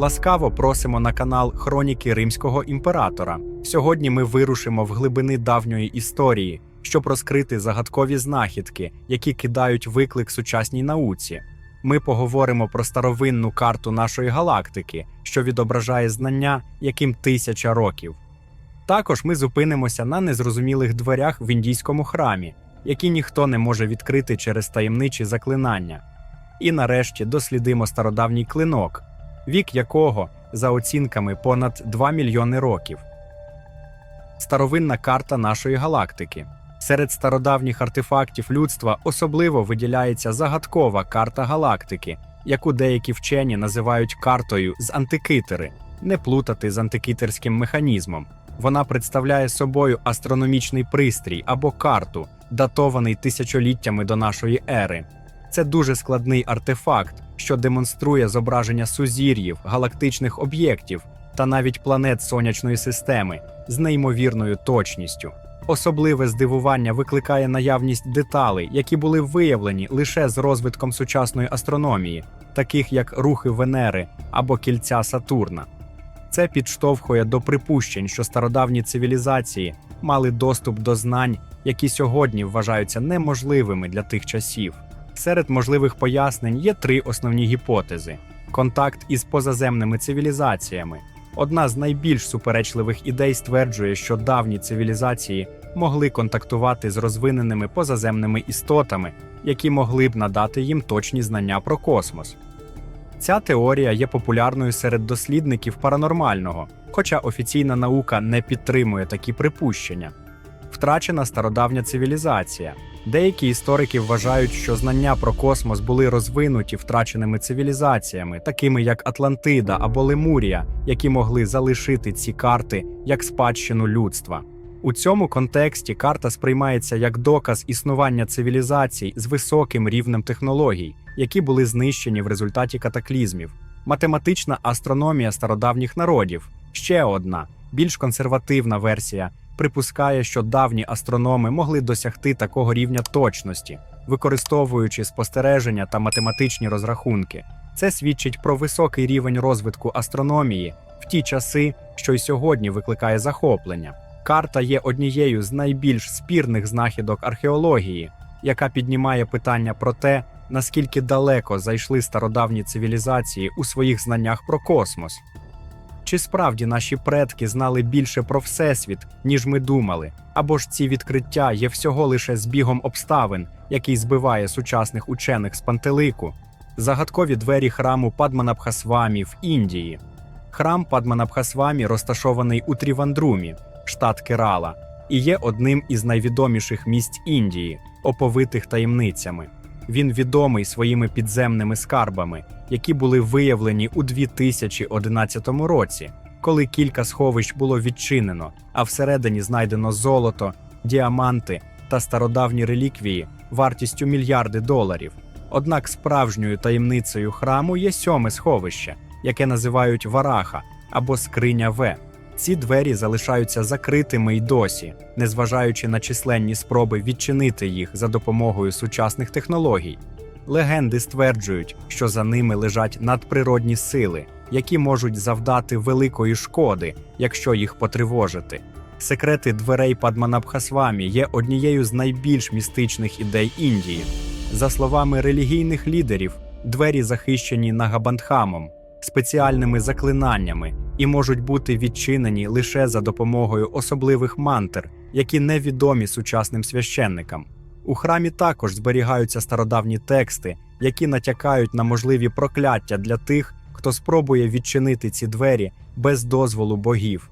Ласкаво просимо на канал Хроніки Римського імператора. Сьогодні ми вирушимо в глибини давньої історії, щоб розкрити загадкові знахідки, які кидають виклик сучасній науці. Ми поговоримо про старовинну карту нашої галактики, що відображає знання, яким тисяча років. Також ми зупинимося на незрозумілих дверях в індійському храмі, які ніхто не може відкрити через таємничі заклинання. І нарешті дослідимо стародавній клинок, вік якого, за оцінками, понад 2 мільйони років. Старовинна карта нашої галактики. Серед стародавніх артефактів людства особливо виділяється загадкова карта галактики, яку деякі вчені називають картою з антикитери, не плутати з антикитерським механізмом. Вона представляє собою астрономічний пристрій або карту, датований тисячоліттями до нашої ери. Це дуже складний артефакт, що демонструє зображення сузір'їв, галактичних об'єктів та навіть планет сонячної системи з неймовірною точністю. Особливе здивування викликає наявність деталей, які були виявлені лише з розвитком сучасної астрономії, таких як рухи Венери або кільця Сатурна. Це підштовхує до припущень, що стародавні цивілізації мали доступ до знань, які сьогодні вважаються неможливими для тих часів. Серед можливих пояснень є три основні гіпотези: контакт із позаземними цивілізаціями. Одна з найбільш суперечливих ідей стверджує, що давні цивілізації могли контактувати з розвиненими позаземними істотами, які могли б надати їм точні знання про космос. Ця теорія є популярною серед дослідників паранормального, хоча офіційна наука не підтримує такі припущення. Втрачена стародавня цивілізація. Деякі історики вважають, що знання про космос були розвинуті втраченими цивілізаціями, такими як Атлантида або Лемурія, які могли залишити ці карти як спадщину людства. У цьому контексті карта сприймається як доказ існування цивілізацій з високим рівнем технологій, які були знищені в результаті катаклізмів. Математична астрономія стародавніх народів ще одна, більш консервативна версія, припускає, що давні астрономи могли досягти такого рівня точності, використовуючи спостереження та математичні розрахунки. Це свідчить про високий рівень розвитку астрономії в ті часи, що й сьогодні викликає захоплення. Карта є однією з найбільш спірних знахідок археології, яка піднімає питання про те, наскільки далеко зайшли стародавні цивілізації у своїх знаннях про космос. Чи справді наші предки знали більше про Всесвіт, ніж ми думали, або ж ці відкриття є всього лише збігом обставин, який збиває сучасних учених з пантелику? Загадкові двері храму Падманабхасвамі в Індії. Храм Падманабхасвамі розташований у Трівандрумі, штат Керала, і є одним із найвідоміших місць Індії, оповитих таємницями. Він відомий своїми підземними скарбами, які були виявлені у 2011 році, коли кілька сховищ було відчинено, а всередині знайдено золото, діаманти та стародавні реліквії вартістю мільярди доларів. Однак справжньою таємницею храму є сьоме сховище, яке називають Вараха або скриня В. Ці двері залишаються закритими й досі, незважаючи на численні спроби відчинити їх за допомогою сучасних технологій. Легенди стверджують, що за ними лежать надприродні сили, які можуть завдати великої шкоди, якщо їх потривожити. Секрети дверей Падманабхасвамі є однією з найбільш містичних ідей Індії. За словами релігійних лідерів, двері захищені Нагабандхамом, спеціальними заклинаннями і можуть бути відчинені лише за допомогою особливих мантр, які невідомі сучасним священникам. У храмі також зберігаються стародавні тексти, які натякають на можливі прокляття для тих, хто спробує відчинити ці двері без дозволу богів.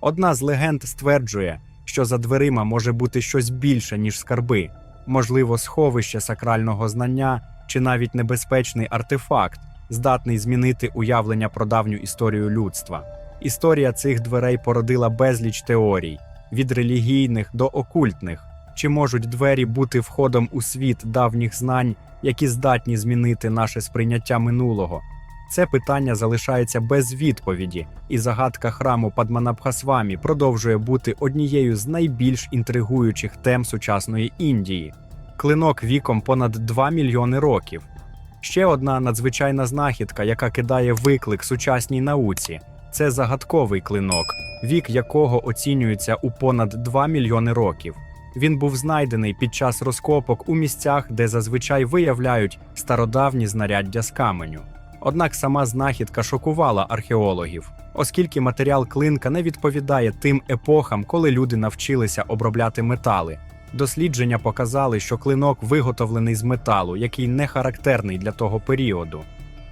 Одна з легенд стверджує, що за дверима може бути щось більше, ніж скарби, можливо, сховище сакрального знання чи навіть небезпечний артефакт, здатний змінити уявлення про давню історію людства. Історія цих дверей породила безліч теорій від релігійних до окультних. Чи можуть двері бути входом у світ давніх знань, які здатні змінити наше сприйняття минулого? Це питання залишається без відповіді, і загадка храму Падманабхасвамі продовжує бути однією з найбільш інтригуючих тем сучасної Індії. Клинок віком понад 2 мільйони років. Ще одна надзвичайна знахідка, яка кидає виклик сучасній науці, це загадковий клинок, вік якого оцінюється у понад 2 мільйони років. Він був знайдений під час розкопок у місцях, де зазвичай виявляють стародавні знаряддя з каменю. Однак сама знахідка шокувала археологів, оскільки матеріал клинка не відповідає тим епохам, коли люди навчилися обробляти метали. Дослідження показали, що клинок виготовлений з металу, який не характерний для того періоду.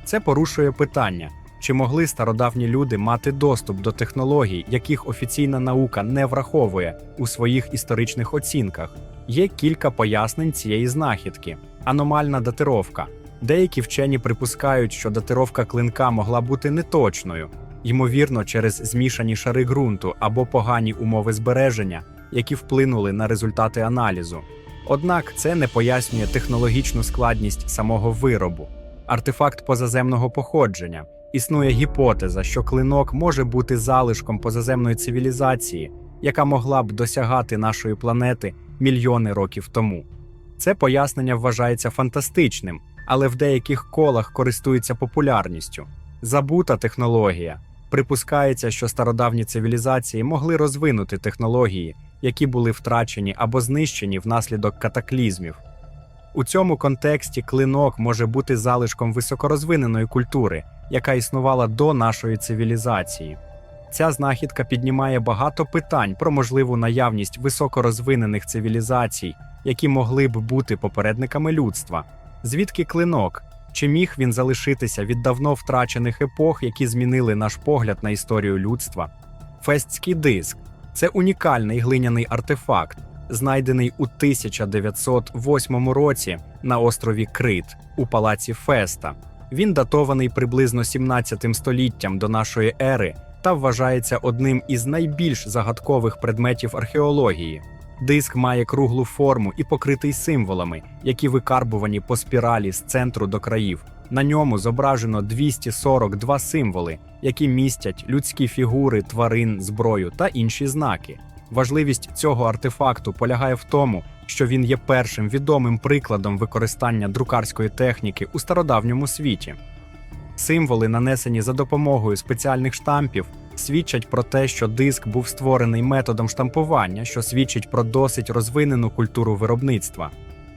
Це порушує питання, чи могли стародавні люди мати доступ до технологій, яких офіційна наука не враховує у своїх історичних оцінках. Є кілька пояснень цієї знахідки: аномальна датировка. Деякі вчені припускають, що датировка клинка могла бути неточною, ймовірно, через змішані шари ґрунту або погані умови збереження, які вплинули на результати аналізу. Однак це не пояснює технологічну складність самого виробу. Артефакт позаземного походження. Існує гіпотеза, що клинок може бути залишком позаземної цивілізації, яка могла б досягати нашої планети мільйони років тому. Це пояснення вважається фантастичним, але в деяких колах користується популярністю. Забута технологія. Припускається, що стародавні цивілізації могли розвинути технології, які були втрачені або знищені внаслідок катаклізмів. У цьому контексті клинок може бути залишком високорозвиненої культури, яка існувала до нашої цивілізації. Ця знахідка піднімає багато питань про можливу наявність високорозвинених цивілізацій, які могли б бути попередниками людства. Звідки клинок? Чи міг він залишитися від давно втрачених епох, які змінили наш погляд на історію людства? Фестський диск це унікальний глиняний артефакт, знайдений у 1908 році на острові Крит у палаці Феста. Він датований приблизно 17 століттям до нашої ери та вважається одним із найбільш загадкових предметів археології. Диск має круглу форму і покритий символами, які викарбувані по спіралі з центру до країв. На ньому зображено 242 символи, які містять людські фігури, тварин, зброю та інші знаки. Важливість цього артефакту полягає в тому, що він є першим відомим прикладом використання друкарської техніки у стародавньому світі. Символи, нанесені за допомогою спеціальних штампів, свідчать про те, що диск був створений методом штампування, що свідчить про досить розвинену культуру виробництва.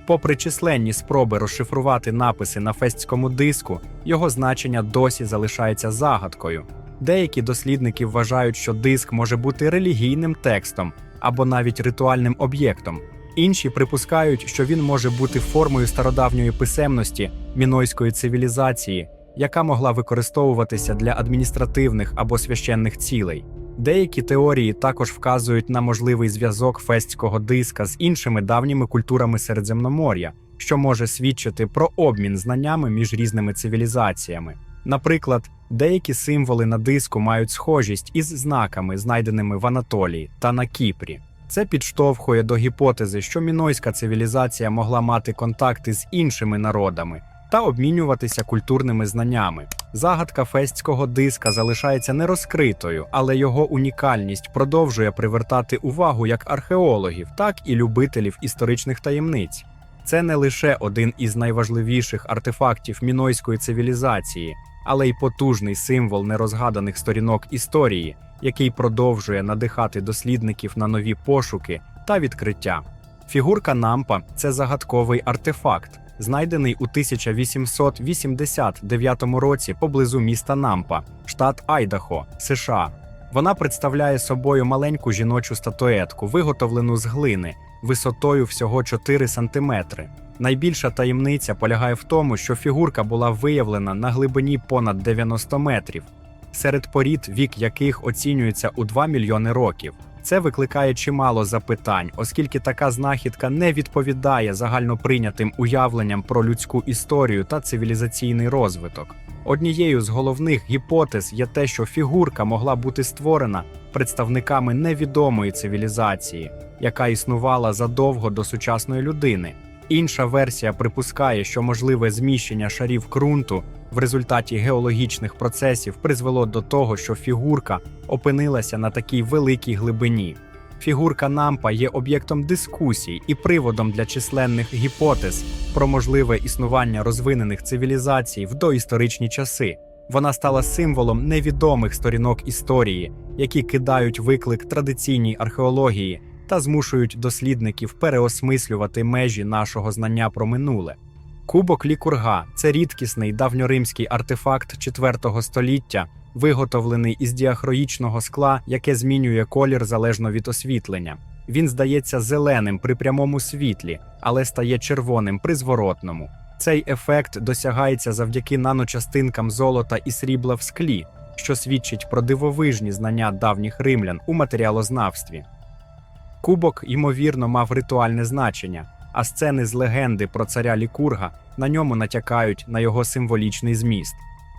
Попри численні спроби розшифрувати написи на фестському диску, його значення досі залишається загадкою. Деякі дослідники вважають, що диск може бути релігійним текстом або навіть ритуальним об'єктом. Інші припускають, що він може бути формою стародавньої писемності мінойської цивілізації, яка могла використовуватися для адміністративних або священних цілей. Деякі теорії також вказують на можливий зв'язок фестського диска з іншими давніми культурами Середземномор'я, що може свідчити про обмін знаннями між різними цивілізаціями. Наприклад, деякі символи на диску мають схожість із знаками, знайденими в Анатолії та на Кіпрі. Це підштовхує до гіпотези, що мінойська цивілізація могла мати контакти з іншими народами та обмінюватися культурними знаннями. Загадка фестського диска залишається нерозкритою, але його унікальність продовжує привертати увагу як археологів, так і любителів історичних таємниць. Це не лише один із найважливіших артефактів мінойської цивілізації, але й потужний символ нерозгаданих сторінок історії, який продовжує надихати дослідників на нові пошуки та відкриття. Фігурка Нампа це загадковий артефакт, знайдений у 1889 році поблизу міста Нампа, штат Айдахо, США. Вона представляє собою маленьку жіночу статуетку, виготовлену з глини, висотою всього 4 сантиметри. Найбільша таємниця полягає в тому, що фігурка була виявлена на глибині понад 90 метрів, серед порід, вік яких оцінюється у 2 мільйони років. Це викликає чимало запитань, оскільки така знахідка не відповідає загальноприйнятим уявленням про людську історію та цивілізаційний розвиток. Однією з головних гіпотез є те, що фігурка могла бути створена представниками невідомої цивілізації, яка існувала задовго до сучасної людини. Інша версія припускає, що можливе зміщення шарів ґрунту в результаті геологічних процесів призвело до того, що фігурка опинилася на такій великій глибині. Фігурка Нампа є об'єктом дискусій і приводом для численних гіпотез про можливе існування розвинених цивілізацій в доісторичні часи. Вона стала символом невідомих сторінок історії, які кидають виклик традиційній археології та змушують дослідників переосмислювати межі нашого знання про минуле. Кубок Лікурга це рідкісний давньоримський артефакт 4 століття, виготовлений із діахроїчного скла, яке змінює колір залежно від освітлення. Він здається зеленим при прямому світлі, але стає червоним при зворотному. Цей ефект досягається завдяки наночастинкам золота і срібла в склі, що свідчить про дивовижні знання давніх римлян у матеріалознавстві. Кубок, ймовірно, мав ритуальне значення, а сцени з легенди про царя Лікурга на ньому натякають на його символічний зміст.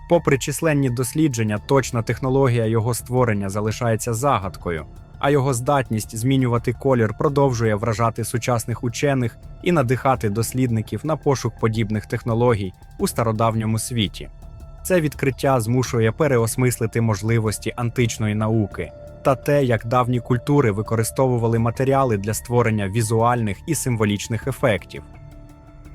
Попри численні дослідження, точна технологія його створення залишається загадкою, а його здатність змінювати колір продовжує вражати сучасних учених і надихати дослідників на пошук подібних технологій у стародавньому світі. Це відкриття змушує переосмислити можливості античної науки та те, як давні культури використовували матеріали для створення візуальних і символічних ефектів.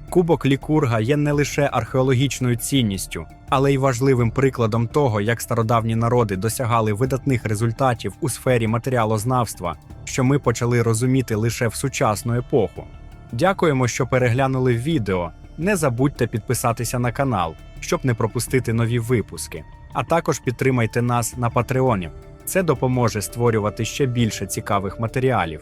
Кубок Лікурга є не лише археологічною цінністю, але й важливим прикладом того, як стародавні народи досягали видатних результатів у сфері матеріалознавства, що ми почали розуміти лише в сучасну епоху. Дякуємо, що переглянули відео. Не забудьте підписатися на канал, щоб не пропустити нові випуски. А також підтримайте нас на Патреоні. Це допоможе створювати ще більше цікавих матеріалів.